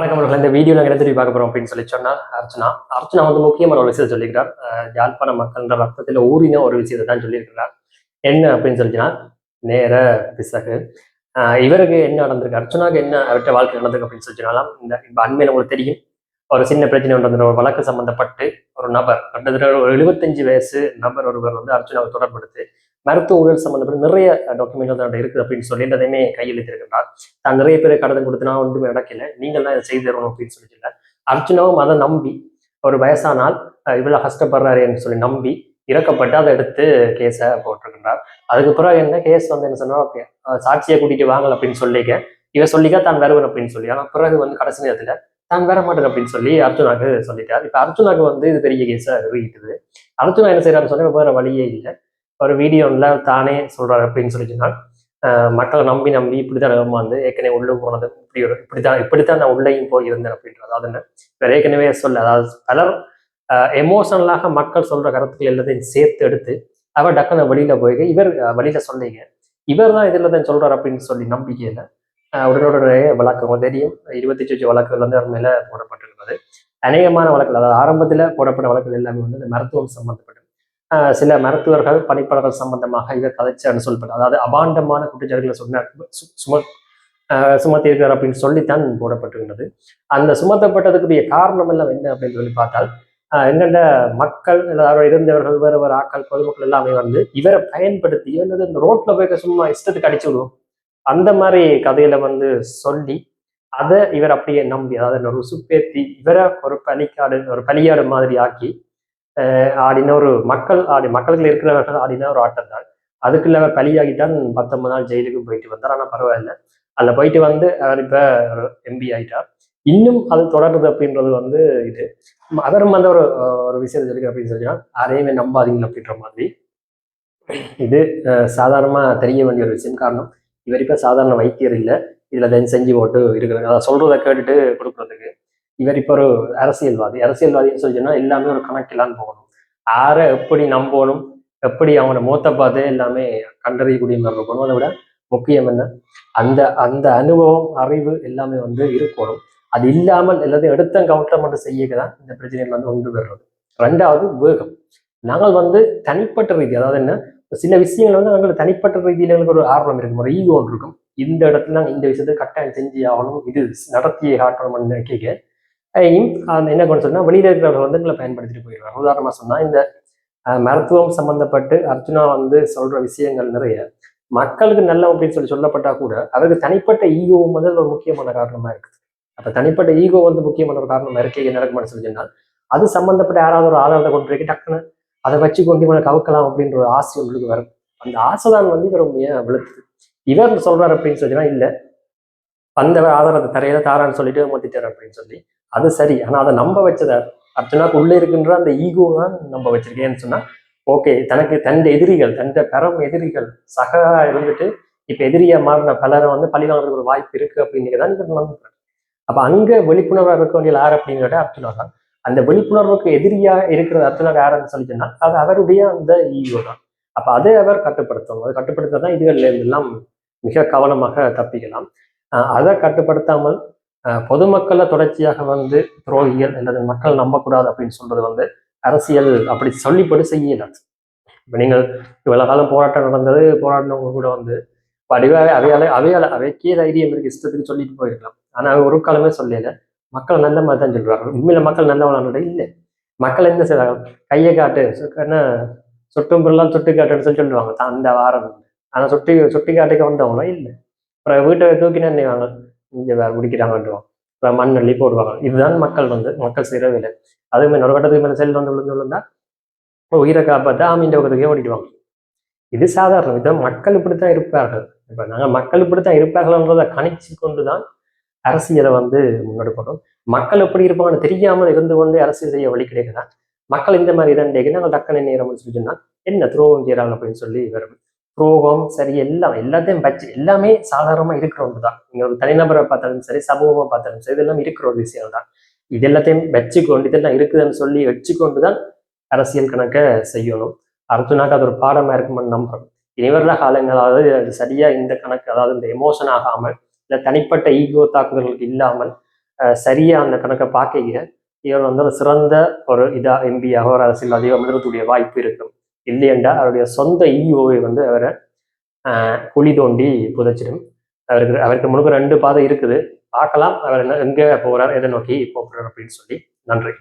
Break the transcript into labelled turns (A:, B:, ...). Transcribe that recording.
A: வணக்கம் அவர்கள். இந்த வீடியோ நாங்கள் எடுத்துட்டு பார்க்க போறோம் அப்படின்னு சொல்லி சொன்னா அர்ச்சனா. அர்ச்சனா வந்து முக்கியமான ஒரு விஷயத்தை சொல்லியிருக்கிறார். யாழ்ப்பாண மக்கள்ன்ற ரத்தத்தில் ஊறின ஒரு விஷயத்தை தான் சொல்லியிருக்கிறார். என்ன அப்படின்னு சொல்லிச்சுன்னா நேர பிசகு. இவருக்கு என்ன நடந்திருக்கு? அர்ச்சனாக்கு என்ன அவர்கிட்ட வாழ்க்கை நடந்திருக்கு அப்படின்னு சொல்லிச்சுனாலாம் இந்த இப்போ அண்மையில் உங்களுக்கு தெரியும். ஒரு சின்ன பிரச்சனை நடந்த வந்து ஒரு வழக்கு சம்மந்தப்பட்டு ஒரு நபர் கிட்டத்தட்ட ஒரு எழுபத்தஞ்சு வயசு நபர் ஒருவர் வந்து அர்ச்சனாவை தொடர்படுத்து மருத்துவ ஊழல் சம்பந்தப்பட்ட நிறைய டாக்குமெண்ட் வந்து இருக்குது அப்படின்னு சொல்லி எல்லாத்தையுமே கையெழுத்திருக்கிறார் தான் நிறைய பேர் கடன் கொடுத்தனா ஒன்றுமே நடக்கல. நீங்கள் தான் இதை செய்து தரணும் அப்படின்னு சொல்லிட்டு அர்ஜுனாவும் அதை நம்பி ஒரு வயசானால் இவ்வளோ கஷ்டப்படுறாருன்னு சொல்லி நம்பி இறக்கப்பட்டு அதை எடுத்து கேஸை போட்டிருக்கின்றார். அதுக்கு பிறகு என்ன? கேஸ் வந்து என்ன சொன்னா சாட்சியை கூட்டிட்டு வாங்கல அப்படின்னு சொல்லிக்க. இவன் சொல்லிக்க தான் வருவன் அப்படின்னு சொல்லி. ஆனால் பிறகு வந்து கடைசி நேரத்தில் தான் வர மாட்டேன் அப்படின்னு சொல்லி அர்ஜுனாக்கு சொல்லிட்டார். இப்போ அர்ஜுனாக்கு வந்து இது பெரிய கேஸை அறிவிக்குது அர்ஜுனா என்ன செய்யறாருன்னு சொன்னா வேற வழியே இல்லை. ஒரு வீடியோவில் தானே சொல்கிறார் அப்படின்னு சொல்லி சொன்னால் மக்களை நம்பி நம்பி இப்படிதான் வந்து ஏற்கனவே உள்ளே போனது இப்படி ஒரு இப்படித்தான் இப்படித்தான் நான் உள்ளேயும் போயிருந்தேன் அப்படின்றது. அதாவது என்ன? வேற ஏற்கனவே சொல்ல அதாவது பலர் எமோஷனலாக மக்கள் சொல்கிற கருத்துக்கள் எல்லாத்தையும் சேர்த்து எடுத்து அவர் டக்குன்னு வெளியில் போய் இவர் அஹ், சொல்லிங்க சொன்னீங்க. இவர் தான் இதில் தான் சொல்கிறார் அப்படின்னு சொல்லி நம்பிக்கையில ஆஹ் உடனுடைய தெரியும். இருபத்தி சொச்சு வழக்குகள் வந்து அவர் மேலே போடப்பட்டிருக்கிறது அநேகமான வழக்குகள் அதாவது ஆரம்பத்தில் போடப்பட்ட வழக்குகள் எல்லாமே வந்து இந்த மருத்துவம் சம்மந்தப்பட்ட சில மருத்துவர்கள் பணிப்பாளர்கள் சம்பந்தமாக இவர் கதைச்சார்னு சொல்லப்பட்ட அதாவது அபாண்டமான குற்றச்சாட்டுகளை சொன்னார். சும சுமத்தியிருக்கிறார் அப்படின்னு சொல்லித்தான் போடப்பட்டிருந்தது அந்த சுமத்தப்பட்டதுக்குரிய காரணம் எல்லாம் என்ன அப்படின்னு சொல்லி பார்த்தால் ஆஹ் எங்கள்ட மக்கள் எல்லாரும் இருந்தவர்கள் வேறு வேறு ஆக்கள் பொதுமக்கள் எல்லாமே வந்து இவரை பயன்படுத்தி என்னது இந்த ரோட்ல போய் சும்மா இஷ்டத்துக்கு அடிச்சு விடுவோம். அந்த மாதிரி கதையில வந்து சொல்லி அதை இவர் அப்படியே நம்பி அதாவது ஒரு சுப்பேத்தி இவரை ஒரு பலிக்காடு ஒரு பலியாடு மாதிரி ஆக்கி ஆடின ஒரு மக்கள் ஆடி மக்களுக்கு இருக்கிறவர்கள் ஆடின ஒரு ஆட்டம் தான். அதுக்கு அதுக்குள்ள பலியாகி தான் பத்தொன்பது நாள் ஜெயிலுக்கு போயிட்டு வந்தார். ஆனால் பரவாயில்ல. அதில் போயிட்டு வந்து அவர் இப்போ எம்பி ஆயிட்டார் இன்னும் அது தொடருது அப்படின்றது வந்து இது. ம- அவரும் வந்து ஒரு ஒரு விஷயம் சொல்லி அப்படின்னு சொன்னா யாரையுமே நம்பாதீங்க அப்படின்ற மாதிரி. இது சாதாரணமாக தெரிய வேண்டிய ஒரு விஷயம். காரணம் இவர் இப்போ சாதாரண வைத்தியர் இல்லை. இதில் தென் செஞ்சு போட்டு இருக்கிறாங்க அதை சொல்றதை கேட்டுட்டு கொடுக்குறதுக்கு இவர் இப்போ ஒரு அரசியல்வாதி. அரசியல்வாதின்னு சொல்லி எல்லாமே ஒரு கணக்கிலான்னு போகணும். யாரை எப்படி நம்பணும் எப்படி அவங்களோட மூத்த பார்த்து எல்லாமே கண்டறியக்கூடிய மாதிரி இருக்கணும். அதை விட முக்கியம் என்ன? அந்த அந்த அனுபவம் அறிவு எல்லாமே வந்து இருக்கணும். அது இல்லாமல் எல்லாத்தையும் எடுத்த கவுண்டர் மட்டும் செய்யக்க தான் இந்த பிரச்சனைகள் வந்து ஒன்று பெறுறது ரெண்டாவது வேகம். நாங்கள் வந்து தனிப்பட்ட ரீதி அதாவது என்ன? சில விஷயங்கள் வந்து நாங்கள் தனிப்பட்ட ரீதியில எங்களுக்கு ஒரு ஆர்வம் இருக்கும் ஒரு ஈகோ இருக்கும். இந்த இடத்துல நாங்கள் இந்த விஷயத்தை கட்டாயம் செஞ்சு ஆகணும். இது நடத்தியே காட்டணும்னு கேட்க என்ன பண்ண சொன்னால் வெளியில் இருக்கிறவர்கள் வந்து எங்களை பயன்படுத்திட்டு போயிடுவாங்க. உதாரணமாக சொன்னால் இந்த மருத்துவம் சம்பந்தப்பட்டு அர்ஜுனா வந்து சொல்ற விஷயங்கள் நிறைய மக்களுக்கு நல்ல அப்படின்னு சொல்லி சொல்லப்பட்டா கூட அதற்கு தனிப்பட்ட ஈகோ வந்து ஒரு முக்கியமான காரணமா இருக்குது. அப்ப தனிப்பட்ட ஈகோ வந்து முக்கியமான ஒரு காரணமா இருக்கே என்ன சொல்லி சொன்னால் அது சம்பந்தப்பட்ட யாராவது ஒரு ஆதாரத்தை கொண்டு போய் டக்குன்னு அதை வச்சு கொண்டு இவனை கவுக்கலாம் அப்படின்ற ஒரு ஆசை உங்களுக்கு வரும். அந்த ஆசை தான் வந்து இவர் உண்மையா விழுத்துது இவர் சொல்றாரு அப்படின்னு சொல்லினா இல்ல அந்த ஆதாரத்தை தரையில தாரான்னு சொல்லிட்டு மொத்திட்டார் அப்படின்னு சொல்லி அது சரி. ஆனால் அதை நம்ப வச்சதை அர்ஜுனாக்கு உள்ளே இருக்கின்ற அந்த ஈகோ தான் நம்ப வச்சிருக்கேன்னு சொன்னால் ஓகே தனக்கு தன் எதிரிகள் தன் பெரும் எதிரிகள் சக இருந்துட்டு இப்போ எதிரியை மாறின பலரை வந்து பழி வாங்குறதுக்கு ஒரு வாய்ப்பு இருக்குது அப்படின்னு தான் இவர் நம்புறாரு. அப்போ அங்கே விழிப்புணர்வாக இருக்க வேண்டிய யார் அப்படிங்கிறத அர்ஜுனா தான். அந்த விழிப்புணர்வுக்கு எதிரியாக இருக்கிற அர்ச்சனா யாருன்னு சொல்லி சொன்னால் அது அவருடைய அந்த ஈகோ தான். அப்போ அதை அவர் கட்டுப்படுத்தணும். அதை கட்டுப்படுத்த இதுகள்ல இருந்தெல்லாம் மிக கவனமாக தப்பிக்கலாம். அதை கட்டுப்படுத்தாமல் பொதுமக்களை தொடர்ச்சியாக வந்து துரோகிகள் அல்லது மக்கள் நம்பக்கூடாது அப்படின்னு சொல்றது வந்து அரசியல் அப்படி சொல்லிப்படி செய்யலாம் இப்ப நீங்கள் இவ்வளவு காலம் போராட்டம் நடந்தது போராடினவங்க கூட வந்து படிவாவே அவையால அவையால அவைக்கே தைரியம் இருக்கு இஷ்டத்துக்கு சொல்லிட்டு போயிருக்கலாம். ஆனா அவர் ஒரு காலமே சொல்லல. மக்கள் நல்ல மாதிரி தான் சொல்றாங்க உண்மையில மக்கள் நல்லவங்களோட இல்லை. மக்கள் என்ன செய்வாங்க கையை காட்டு சு- என்ன சுட்டும் பொருளால் சுட்டு காட்டுன்னு சொல்லி சொல்லுவாங்க. தான் அந்த வாரம். ஆனா சுட்டி சுட்டி காட்டுக்கு வந்தவங்களோ? இல்லை. அப்புறம் வீட்டை தூக்கினா நினைவாங்க இங்கே வேற அப்புறம் மண் அள்ளி போடுவாங்க. இதுதான் மக்கள் வந்து மக்கள் செய்கிற வேலை. அதே மாதிரி மேலே செல் வந்து விழுந்து விழுந்தா உயிரை காப்பாற்ற ஆமீண்ட பக்கத்துக்கே ஓடிடுவாங்க. இது சாதாரணம். இதை மக்கள் இப்படித்தான் இருப்பார்கள். இப்போ நாங்க மக்கள் இப்படித்தான் இருப்பார்கள்ன்றதை கணிச்சு கொண்டு தான் அரசியலை வந்து முன்னெடுக்கணும் மக்கள் எப்படி இருப்பாங்கன்னு தெரியாமல் இருந்து கொண்டு அரசியல் செய்ய வழி கிடைக்குதா? மக்கள் இந்த மாதிரி இதண்டேக்கு நாங்கள் டக்குனு நேரம்னு சொல்லி சொன்னா என்ன துரோகம் செய்கிறாங்க அப்படின்னு சொல்லி வரும் ரோகம் சரி எல்லாம் எல்லாத்தையும் பச்சு எல்லாமே சாதாரணமா இருக்கிற ஒன்று தான் நீங்க ஒரு தனிநபரை பார்த்தாலும் சரி சமூகமா பார்த்தாலும் சரி இதெல்லாம் இருக்கிற ஒரு விஷயம் தான் இது எல்லாத்தையும் வச்சுக்கொண்டு இதெல்லாம் இருக்குதுன்னு சொல்லி வச்சுக்கொண்டு தான் அரசியல் கணக்கை செய்யணும். அர்ஜுனாக்கு அது ஒரு பாடமா இருக்கும்னு நம்புறோம். இனிவரில் காலங்களாவது அது சரியா இந்த கணக்கு அதாவது இந்த எமோஷன் ஆகாமல் இல்லை தனிப்பட்ட ஈகோ தாக்குதல்களுக்கு இல்லாமல் சரியாக சரியா அந்த கணக்கை பார்க்க இவர் வந்து ஒரு சிறந்த ஒரு இதா எம்பியாக ஒரு அரசியல்வாதியாக வந்துடக்கூடிய வாய்ப்பு இருக்கும். இல்லையென்றா அவருடைய சொந்த ஈஓவை வந்து அவரை குழி தோண்டி புதைச்சிடும். அவருக்கு அவருக்கு முழுக்க ரெண்டு பாதை இருக்குது. பார்க்கலாம் அவர் என்ன எங்க போறார் எதை நோக்கி போகிறார் அப்படின்னு சொல்லி நன்றி.